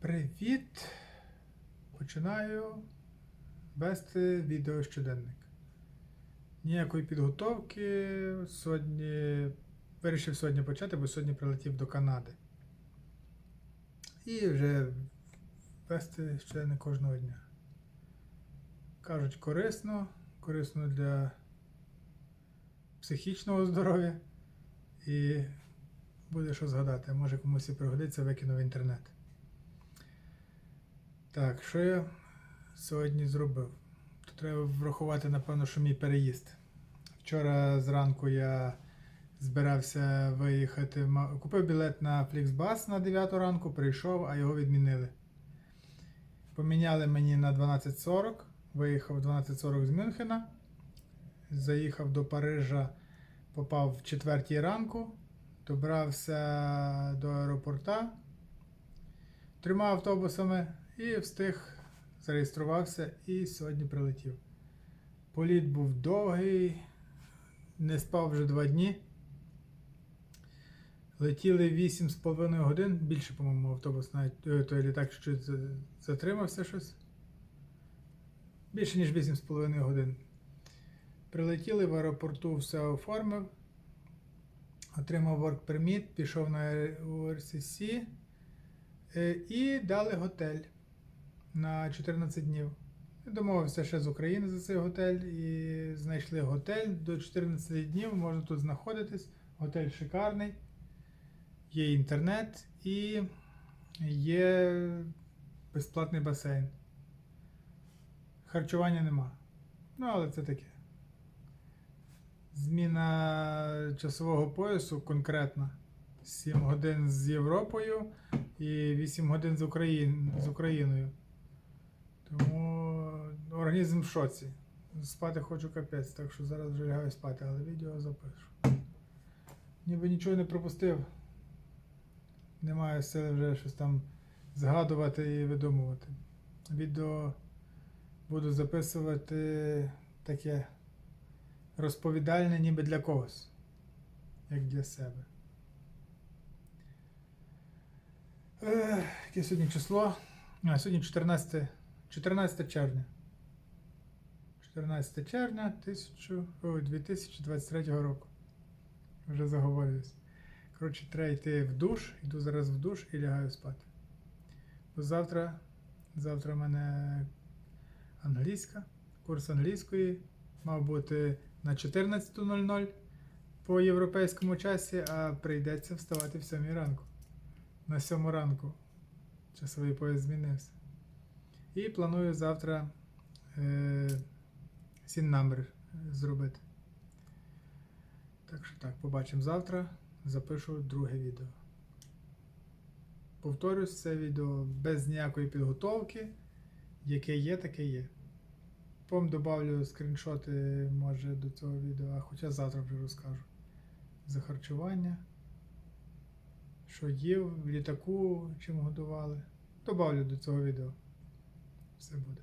Привіт! Починаю вести відео щоденник. Ніякої підготовки. Сьогодні вирішив сьогодні почати, бо сьогодні прилетів до Канади. І вже вести щоденник кожного дня. Кажуть, корисно, корисно для психічного здоров'я. І буде що згадати. Може комусь і пригодиться, викину в інтернет. Так, що я сьогодні зробив? Тут треба врахувати, напевно, що мій переїзд. Вчора зранку я збирався виїхати. Купив білет на Flixbus на 9 ранку, прийшов, а його відмінили. Поміняли мені на 12.40, виїхав 12.40 з Мюнхена, заїхав до Парижа, попав в 4 ранку, добрався до аеропорта трьома автобусами і встиг, зареєструвався і сьогодні прилетів. Політ був довгий, не спав вже два дні. Летіли 8,5 годин, більше, по-моєму, автобус навіть е, той літак за- затримався щось. Більше, ніж 8,5 годин. Прилетіли в аеропорту, все оформив. Отримав work permit, пішов на URCC е, і дали готель на 14 днів. Домовився ще з України за цей готель і знайшли готель до 14 днів. Можна тут знаходитись. Готель шикарний, є інтернет і є безплатний басейн. Харчування нема. Ну, але це таке. Зміна часового поясу конкретна. 7 годин з Європою і 8 годин з, Україн, з Україною. Тому організм в шоці. Спати хочу капець, так що зараз вже лягаю спати, але відео запишу. Ніби нічого не пропустив. Немає сили вже щось там згадувати і видумувати. Відео буду записувати таке розповідальне ніби для когось, як для себе. Ех, яке сьогодні число? А, сьогодні 14, 14 червня. 14 червня 1000, ой, 2023 року. Вже заговорююсь. Коротше, треба йти в душ, йду зараз в душ і лягаю спати. Бо завтра, завтра в мене англійська, курс англійської мав бути на 14.00 по європейському часі, а прийдеться вставати в 7 ранку. На 7 ранку часовий пояс змінився. І планую завтра е, сін намер зробити. Так що так, побачимо завтра. Запишу друге відео. Повторюсь, це відео без ніякої підготовки. Яке є, таке є. Потім добавлю скріншоти, може, до цього відео, хоча завтра вже розкажу. За харчування. Що їв в літаку, чим годували. Добавлю до цього відео. Все буде.